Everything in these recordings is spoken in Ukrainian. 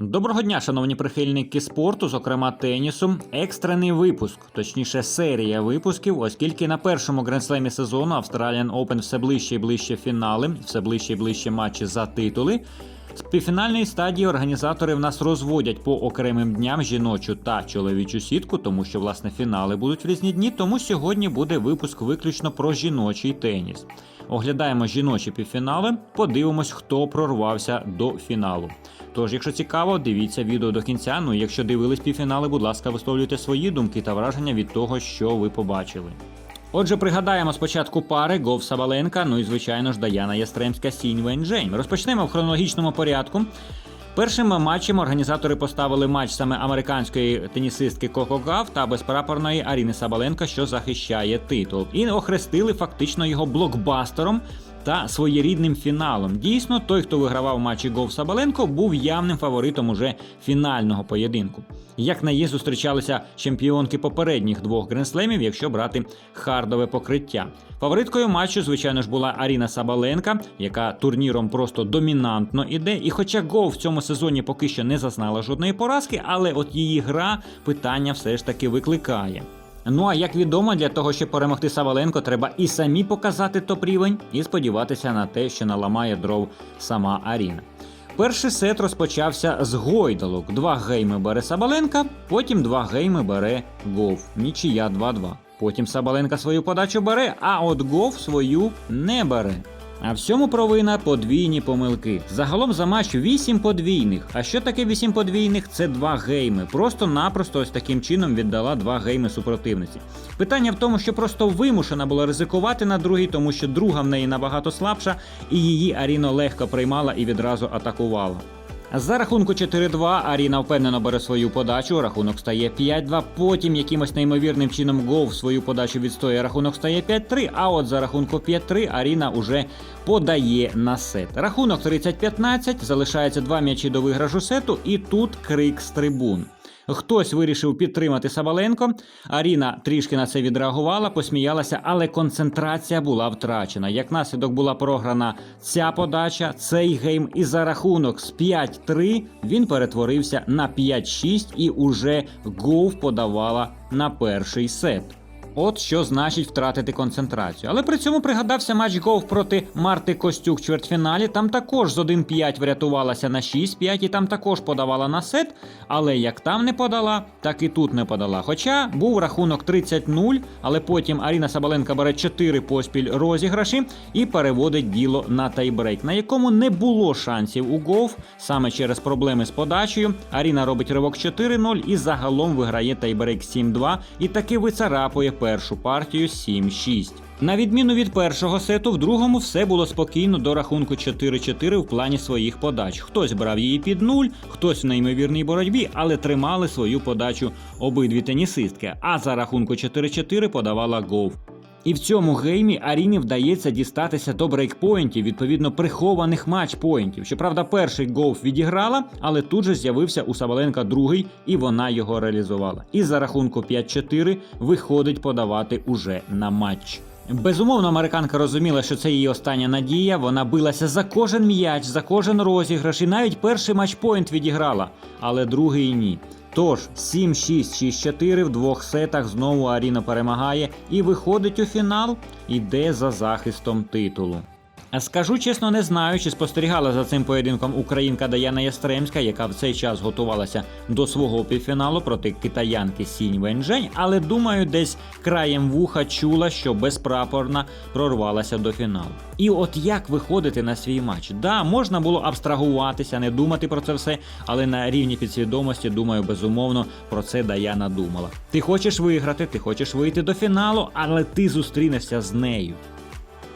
Доброго дня, шановні прихильники спорту, зокрема тенісу. Екстрений випуск, точніше, серія випусків, оскільки на першому гренслемі сезону Australian Open все ближче і ближче фінали, все ближче і ближче матчі за титули. З півфінальної стадії організатори в нас розводять по окремим дням жіночу та чоловічу сітку, тому що власне фінали будуть в різні дні. Тому сьогодні буде випуск виключно про жіночий теніс. Оглядаємо жіночі півфінали, подивимось, хто прорвався до фіналу. Тож, якщо цікаво, дивіться відео до кінця. Ну якщо дивились півфінали, будь ласка, висловлюйте свої думки та враження від того, що ви побачили. Отже, пригадаємо спочатку пари Гов Сабаленка, ну і звичайно ж Даяна Ястремська Сінь Венджень. Розпочнемо в хронологічному порядку. Першим матчем організатори поставили матч саме американської тенісистки Коко Гав та безпрапорної Аріни Сабаленка, що захищає титул, і охрестили фактично його блокбастером та своєрідним фіналом. Дійсно, той, хто вигравав матчі Гов Сабаленко, був явним фаворитом уже фінального поєдинку. Як на є зустрічалися чемпіонки попередніх двох гренслемів, якщо брати хардове покриття. Фавориткою матчу, звичайно ж, була Аріна Сабаленка, яка турніром просто домінантно іде. І хоча Гов в цьому сезоні поки що не зазнала жодної поразки, але от її гра питання все ж таки викликає. Ну а як відомо, для того, щоб перемогти Саваленко, треба і самі показати топ-рівень, і сподіватися на те, що наламає дров сама Аріна. Перший сет розпочався з гойдалок. Два гейми бере Сабаленка, потім два гейми бере Гов. Нічия 2-2. Потім Сабаленка свою подачу бере, а от Гов свою не бере. А всьому провина подвійні помилки. Загалом за матч 8 подвійних. А що таке 8 подвійних? Це два гейми. Просто-напросто ось таким чином віддала два гейми супротивниці. Питання в тому, що просто вимушена була ризикувати на другий, тому що друга в неї набагато слабша, і її Аріно легко приймала і відразу атакувала. За рахунку 4-2 Аріна впевнено бере свою подачу, рахунок стає 5-2. Потім якимось неймовірним чином Гов свою подачу відстоює, рахунок стає 5-3. А от за рахунку 5-3 Аріна уже подає на сет. Рахунок 30-15, залишається два м'ячі до виграшу сету, і тут крик з трибун. Хтось вирішив підтримати Сабаленко. Аріна трішки на це відреагувала, посміялася, але концентрація була втрачена. Як наслідок була програна ця подача, цей гейм, і за рахунок з 5-3 він перетворився на 5-6 і уже Гов подавала на перший сет. От що значить втратити концентрацію. Але при цьому пригадався матч Гов проти Марти Костюк в чвертьфіналі. Там також з 1-5 врятувалася на 6-5 і там також подавала на сет. Але як там не подала, так і тут не подала. Хоча був рахунок 30-0, але потім Аріна Сабаленка бере 4 поспіль розіграші і переводить діло на тайбрейк, на якому не було шансів у Гов саме через проблеми з подачею. Аріна робить ривок 4-0 і загалом виграє тайбрейк 7-2 і таки вицарапує першу партію 7-6. На відміну від першого сету, в другому все було спокійно до рахунку 4-4 в плані своїх подач. Хтось брав її під нуль, хтось в неймовірній боротьбі, але тримали свою подачу обидві тенісистки. А за рахунку 4-4 подавала Гов. І в цьому геймі Аріні вдається дістатися до брейкпоінтів, відповідно прихованих матчпоінтів. Щоправда, перший Гоуф відіграла, але тут же з'явився у Сабаленка другий, і вона його реалізувала. І за рахунку 5-4 виходить подавати уже на матч. Безумовно, американка розуміла, що це її остання надія. Вона билася за кожен м'яч, за кожен розіграш, і навіть перший матчпоінт відіграла, але другий ні. Тож 7-6-6-4 в двох сетах знову Аріна перемагає і виходить у фінал, іде за захистом титулу. Скажу чесно, не знаю, чи спостерігала за цим поєдинком українка Даяна Ястремська, яка в цей час готувалася до свого півфіналу проти китаянки Сінь Венжень, але думаю, десь краєм вуха чула, що безпрапорна прорвалася до фіналу. І от як виходити на свій матч? Да, можна було абстрагуватися, не думати про це все, але на рівні підсвідомості, думаю, безумовно про це Даяна думала. Ти хочеш виграти, ти хочеш вийти до фіналу, але ти зустрінешся з нею.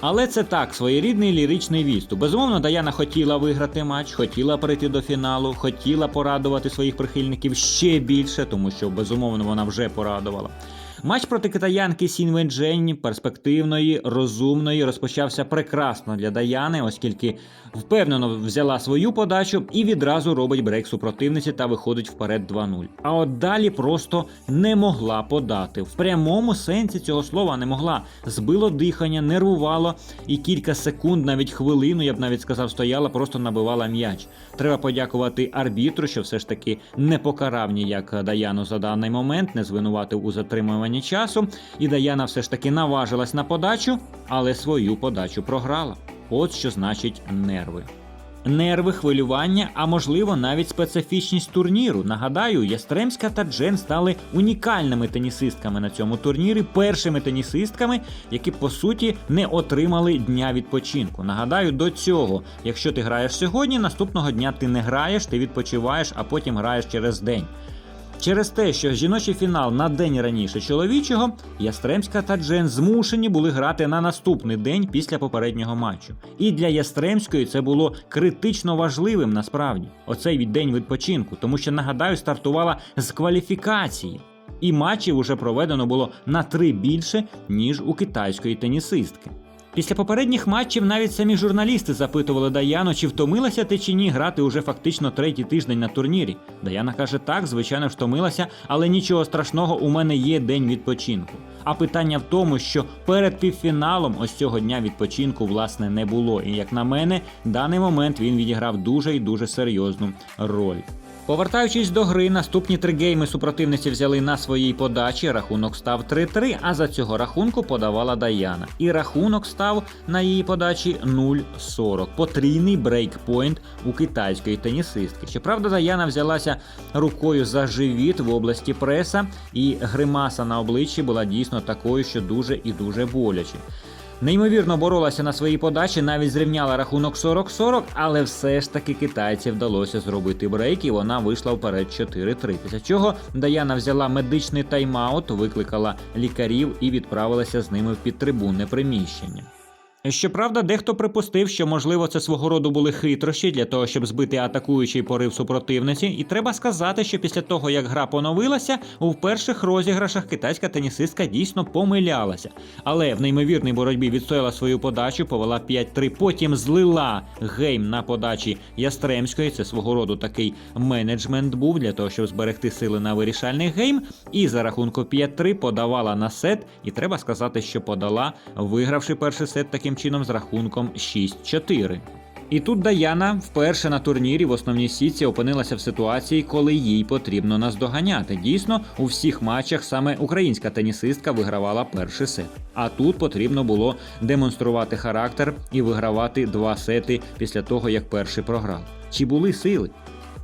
Але це так, своєрідний ліричний відступ. Безумовно, Даяна хотіла виграти матч, хотіла перейти до фіналу, хотіла порадувати своїх прихильників ще більше, тому що безумовно вона вже порадувала. Матч проти китаянки Сін Венджень, перспективної, розумної, розпочався прекрасно для Даяни, оскільки впевнено взяла свою подачу і відразу робить брейк супротивниці та виходить вперед 2-0. А от далі просто не могла подати. В прямому сенсі цього слова не могла. Збило дихання, нервувало і кілька секунд, навіть хвилину, я б навіть сказав, стояла, просто набивала м'яч. Треба подякувати арбітру, що все ж таки не покарав ніяк Даяну за даний момент, не звинуватив у затримуванні часу. І Даяна все ж таки наважилась на подачу, але свою подачу програла. От що значить нерви. Нерви, хвилювання, а можливо навіть специфічність турніру. Нагадаю, Ястремська та Джен стали унікальними тенісистками на цьому турнірі, першими тенісистками, які по суті не отримали дня відпочинку. Нагадаю, до цього, якщо ти граєш сьогодні, наступного дня ти не граєш, ти відпочиваєш, а потім граєш через день. Через те, що жіночий фінал на день раніше чоловічого, Ястремська та Джен змушені були грати на наступний день після попереднього матчу. І для Ястремської це було критично важливим насправді оцей день відпочинку, тому що нагадаю, стартувала з кваліфікації. І матчів уже проведено було на три більше, ніж у китайської тенісистки. Після попередніх матчів навіть самі журналісти запитували Даяну, чи втомилася ти чи ні грати уже фактично третій тиждень на турнірі. Даяна каже, так, звичайно, втомилася, але нічого страшного, у мене є день відпочинку. А питання в тому, що перед півфіналом ось цього дня відпочинку власне не було. І як на мене, даний момент він відіграв дуже і дуже серйозну роль. Повертаючись до гри, наступні три гейми супротивниці взяли на своїй подачі. Рахунок став 3-3, а за цього рахунку подавала Даяна. І рахунок став на її подачі 0-40. Потрійний брейкпойнт у китайської тенісистки. Щоправда, Даяна взялася рукою за живіт в області преса, і гримаса на обличчі була дійсно такою, що дуже і дуже боляче. Неймовірно боролася на своїй подачі, навіть зрівняла рахунок 40-40, але все ж таки китайці вдалося зробити брейк, і вона вийшла вперед 4-3. Після чого Даяна взяла медичний тайм-аут, викликала лікарів і відправилася з ними в підтрибунне приміщення. Щоправда, дехто припустив, що можливо це свого роду були хитрощі для того, щоб збити атакуючий порив супротивниці, і треба сказати, що після того, як гра поновилася, у перших розіграшах китайська тенісистка дійсно помилялася. Але в неймовірній боротьбі відстояла свою подачу, повела 5-3, потім злила гейм на подачі Ястремської. Це свого роду такий менеджмент був для того, щоб зберегти сили на вирішальний гейм. І за рахунку 5-3 подавала на сет, і треба сказати, що подала, вигравши перший сет таким чином з рахунком 6-4. І тут Даяна вперше на турнірі в основній сітці опинилася в ситуації, коли їй потрібно наздоганяти. Дійсно, у всіх матчах саме українська тенісистка вигравала перший сет. А тут потрібно було демонструвати характер і вигравати два сети після того, як перший програв. Чи були сили?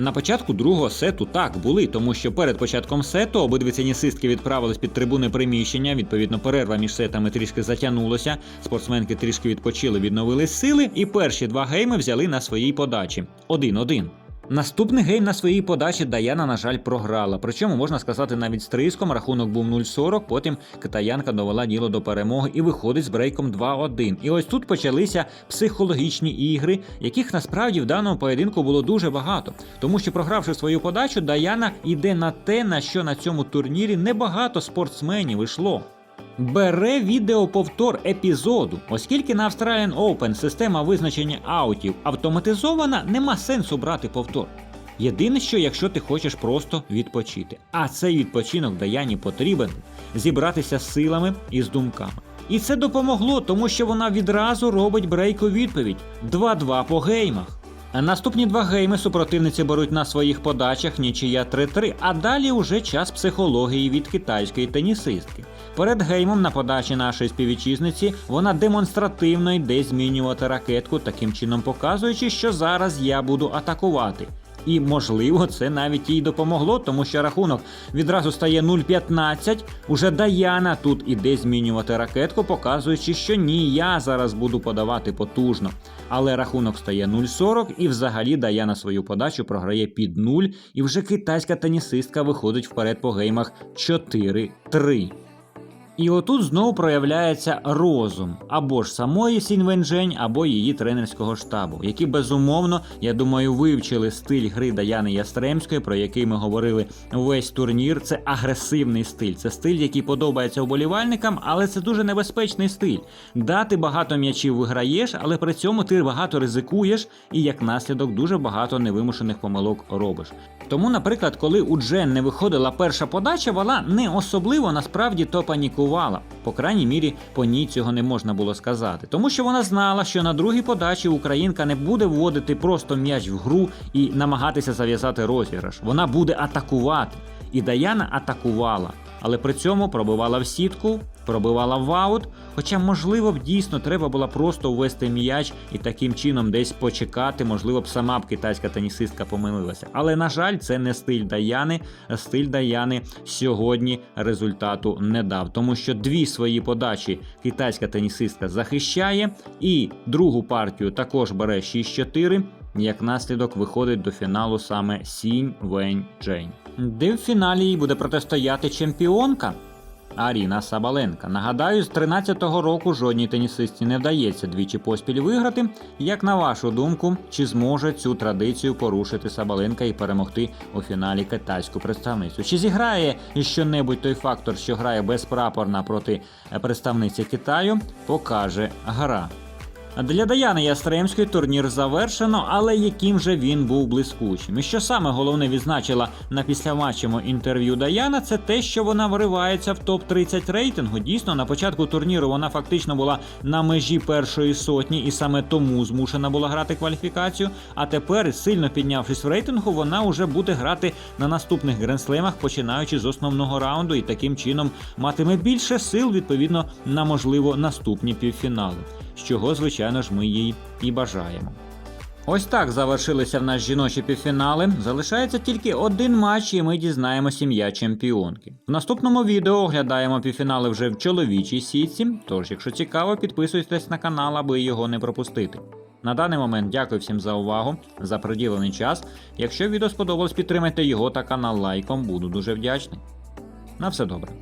На початку другого сету так були, тому що перед початком сету обидві тенісистки відправились під трибуни приміщення. Відповідно, перерва між сетами трішки затягнулася. Спортсменки трішки відпочили, відновили сили, і перші два гейми взяли на своїй подачі. Один-один. Наступний гейм на своїй подачі Даяна, на жаль, програла. Причому можна сказати навіть з триском. Рахунок був 0-40, Потім китаянка довела діло до перемоги і виходить з брейком 2-1. І ось тут почалися психологічні ігри, яких насправді в даному поєдинку було дуже багато. Тому що, програвши свою подачу, Даяна йде на те, на що на цьому турнірі небагато спортсменів йшло. Бере відеоповтор епізоду, оскільки на Australian Open система визначення аутів автоматизована, нема сенсу брати повтор. Єдине, що якщо ти хочеш просто відпочити, а цей відпочинок Даяні потрібен зібратися з силами і з думками. І це допомогло, тому що вона відразу робить брейк у відповідь 2-2 по геймах. Наступні два гейми супротивниці беруть на своїх подачах нічия 3-3, а далі уже час психології від китайської тенісистки. Перед геймом на подачі нашої співвітчизниці вона демонстративно йде змінювати ракетку, таким чином показуючи, що зараз я буду атакувати. І можливо, це навіть їй допомогло, тому що рахунок відразу стає 0-15. Уже Даяна тут іде змінювати ракетку, показуючи, що ні, я зараз буду подавати потужно. Але рахунок стає 0-40, і взагалі Даяна свою подачу програє під 0, і вже китайська тенісистка виходить вперед по геймах 4-3. І отут знову проявляється розум або ж самої Сінь Венжень, або її тренерського штабу, які безумовно, я думаю, вивчили стиль гри Даяни Ястремської, про який ми говорили весь турнір. Це агресивний стиль. Це стиль, який подобається вболівальникам, але це дуже небезпечний стиль. Да, ти багато м'ячів виграєш, але при цьому ти багато ризикуєш і як наслідок дуже багато невимушених помилок робиш. Тому, наприклад, коли у Джен не виходила перша подача, вона не особливо насправді то панікувала. По крайній мірі, по ній цього не можна було сказати. Тому що вона знала, що на другій подачі українка не буде вводити просто м'яч в гру і намагатися зав'язати розіграш. Вона буде атакувати. І Даяна атакувала, але при цьому пробивала в сітку, пробивала в аут. Хоча, можливо, б дійсно треба було просто ввести м'яч і таким чином десь почекати. Можливо б сама б китайська тенісистка помилилася. Але на жаль, це не стиль Даяни. Стиль Даяни сьогодні результату не дав, тому що дві свої подачі китайська тенісистка захищає, і другу партію також бере 6-4. Як наслідок виходить до фіналу саме Сінь Вень Джейн, де в фіналі їй буде протистояти чемпіонка Аріна Сабаленка. Нагадаю, з 13-го року жодній тенісистці не вдається двічі поспіль виграти. Як на вашу думку, чи зможе цю традицію порушити Сабаленка і перемогти у фіналі китайську представницю? Чи зіграє що-небудь той фактор, що грає безпрапорна проти е, представниці Китаю, покаже гра. Для Даяни Ястремської турнір завершено, але яким же він був блискучим. І що саме головне відзначила на післяматчому інтерв'ю Даяна, це те, що вона виривається в топ-30 рейтингу. Дійсно, на початку турніру вона фактично була на межі першої сотні і саме тому змушена була грати кваліфікацію. А тепер, сильно піднявшись в рейтингу, вона вже буде грати на наступних гренслемах, починаючи з основного раунду, і таким чином матиме більше сил відповідно на можливо наступні півфінали чого, звичайно ж, ми їй і бажаємо. Ось так завершилися в нас жіночі півфінали. Залишається тільки один матч, і ми дізнаємося ім'я чемпіонки. В наступному відео оглядаємо півфінали вже в чоловічій сітці. Тож, якщо цікаво, підписуйтесь на канал, аби його не пропустити. На даний момент дякую всім за увагу, за приділений час. Якщо відео сподобалось, підтримайте його та канал лайком, буду дуже вдячний. На все добре.